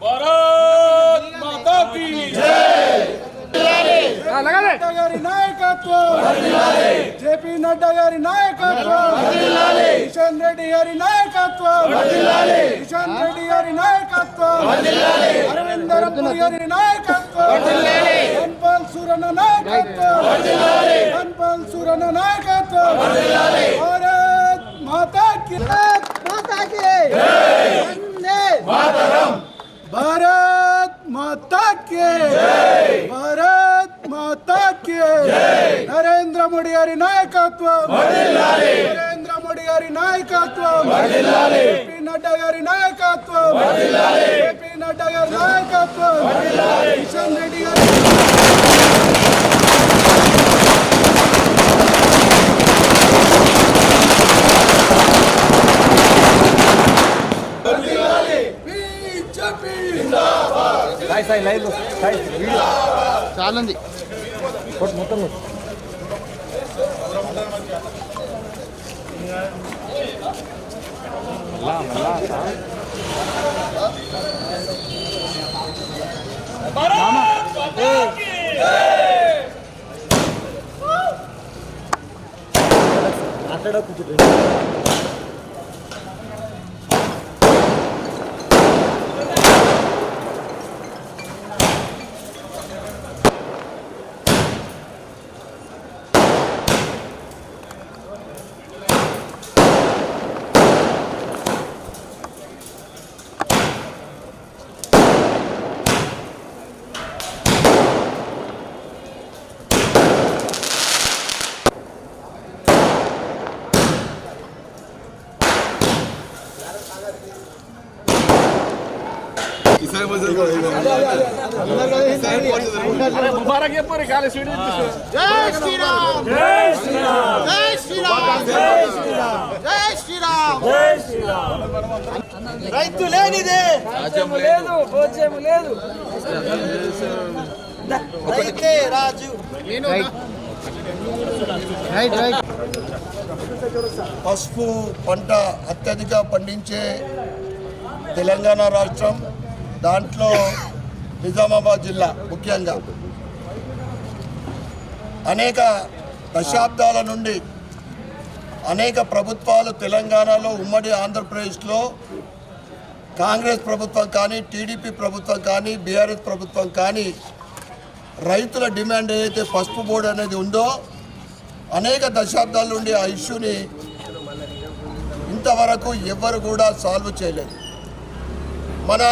భారత్ మాతా key Nadda గారి నాయకత్వం JP Nadda గారి నాయకత్వం కిషన్ రెడ్డి గారి నాయకత్వం కిషన్ రెడ్డి గారి నాయకత్వం అరవింద్ ధర్మపురి గారి నాయకత్వం ధన్పాల్ సూరన్న నాయకత్వం ధన్పాల్ సూరన్న నాయకత్వం భారత్ మాతా కి భారత్ మాతాకి నరేంద్ర మోడీ గారి నాయకత్వం నరేంద్ర మోడీ గారి నాయకత్వం ఏపీ నడ్డా గారి నాయకత్వం ఏపీ నడ్డా గారి నాయకత్వం కిషన్ సాయి సాయి లైవ్ సాయి చాలా ఉంది మొత్తం మళ్ళా మళ్ళా మాట్లాడ కూర్చో. చాలంది ముబారక్ చెప్పు కాలే స్వీట్ జై శ్రీరామ్ జై శ్రీరామ్ జై శ్రీరామ్ జై శ్రీరామ్ జై శ్రీరామ్ రైతు లేనిదే లేదు భోజ్యము లేదు రైతే రాజు రైట్ రైట్ పసుపు పంట అత్యధిక పండించే తెలంగాణ రాష్ట్రం దాంట్లో నిజామాబాద్ జిల్లా ముఖ్యంగా అనేక దశాబ్దాల నుండి అనేక ప్రభుత్వాలు తెలంగాణలో ఉమ్మడి ఆంధ్రప్రదేశ్లో కాంగ్రెస్ ప్రభుత్వం కానీ టీడీపీ ప్రభుత్వం కానీ బీఆర్ఎస్ ప్రభుత్వం కానీ రైతుల డిమాండ్ ఏదైతే పసుపు బోర్డు అనేది ఉందో అనేక దశాబ్దాల నుండి ఆ ఇష్యూని ఇంతవరకు ఎవ్వరు కూడా సాల్వ్ చేయలేదు. మన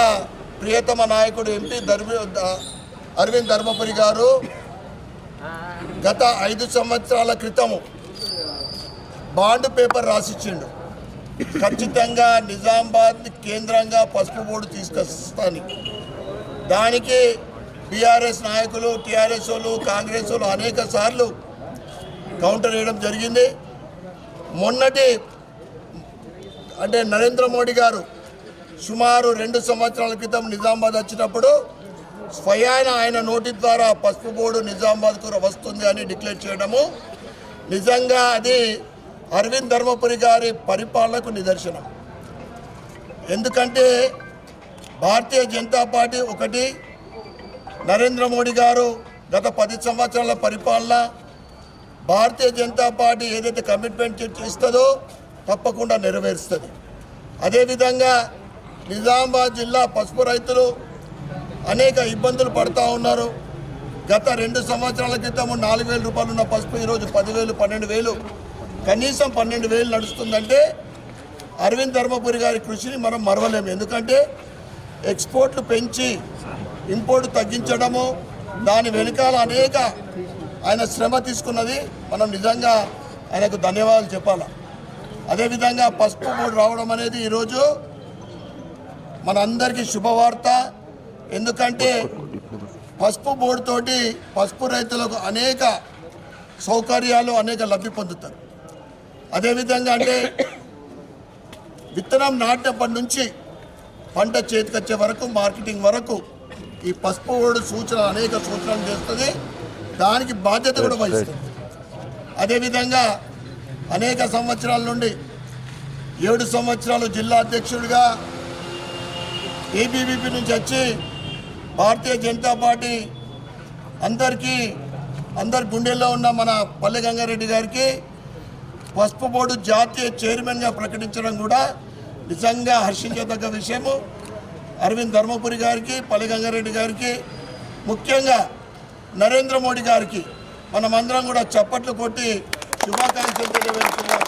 ప్రియతమ నాయకుడు ఎంపీ ధర్మ అరవింద్ ధర్మపురి గారు గత ఐదు సంవత్సరాల క్రితము బాండ్ పేపర్ రాసిచ్చిండు. ఖచ్చితంగా నిజామాబాద్ కేంద్రంగా పసుపు బోర్డు తీసుకొస్తాను. దానికి బీఆర్ఎస్ నాయకులు టీఆర్ఎస్ వాళ్ళు కాంగ్రెస్ వాళ్ళు అనేక సార్లు కౌంటర్ వేయడం జరిగింది. మొన్నటి అంటే నరేంద్ర మోడీ గారు సుమారు రెండు సంవత్సరాల క్రితం నిజామాబాద్ వచ్చినప్పుడు స్వయాన ఆయన నోటి ద్వారా పసుపు బోర్డు నిజామాబాద్కు వస్తుంది అని డిక్లేర్ చేయడము. నిజంగా అది అరవింద్ ధర్మపురి గారి పరిపాలనకు నిదర్శనం. ఎందుకంటే భారతీయ జనతా పార్టీ ఒకటి నరేంద్ర మోడీ గారు గత పది సంవత్సరాల పరిపాలన భారతీయ జనతా పార్టీ ఏదైతే కమిట్మెంట్ ఇస్తుందో తప్పకుండా నెరవేరుస్తుంది. అదేవిధంగా నిజామాబాద్ జిల్లా పసుపు రైతులు అనేక ఇబ్బందులు పడుతూ ఉన్నారు. గత రెండు సంవత్సరాల క్రితం నాలుగు వేల రూపాయలు ఉన్న పసుపు ఈరోజు పదివేలు పన్నెండు వేలు. కనీసం పన్నెండు వేలు నడుస్తుందంటే అరవింద్ ధర్మపురి గారి కృషిని మనం మరవలేము. ఎందుకంటే ఎక్స్పోర్ట్లు పెంచి ఇంపోర్ట్ తగ్గించడము దాని వెనుకాల అనేక ఆయన శ్రమ తీసుకున్నది. మనం నిజంగా ఆయనకు ధన్యవాదాలు చెప్పాలి. అదేవిధంగా పసుపు బోర్డు రావడం అనేది ఈరోజు మనందరికీ శుభవార్త. ఎందుకంటే పసుపు బోర్డు తోటి పసుపు రైతులకు అనేక సౌకర్యాలు అనేక లబ్ధి పొందుతారు. అదేవిధంగా అంటే విత్తనం నాటినప్పటి నుంచి పంట చేతికొచ్చే వరకు మార్కెటింగ్ వరకు ఈ పసుపు బోర్డు సూచన అనేక సూచనలు చేస్తుంది. దానికి బాధ్యత కూడా వహిస్తుంది. అదేవిధంగా అనేక సంవత్సరాల నుండి ఏడు సంవత్సరాలు జిల్లా అధ్యక్షుడిగా ఏబీవీపీ నుంచి వచ్చి భారతీయ జనతా పార్టీ అందరికీ అందరి గుండెల్లో ఉన్న మన పల్లె గంగారెడ్డి గారికి పసుపు బోర్డు జాతీయ చైర్మన్గా ప్రకటించడం కూడా నిజంగా హర్షించదగ్గ విషయము. అరవింద్ ధర్మపురి గారికి పల్లె గంగారెడ్డి గారికి ముఖ్యంగా నరేంద్ర మోడీ గారికి మనమందరం కూడా చప్పట్లు కొట్టి శుభాకాంక్షలు తెలియజేస్తున్నాం.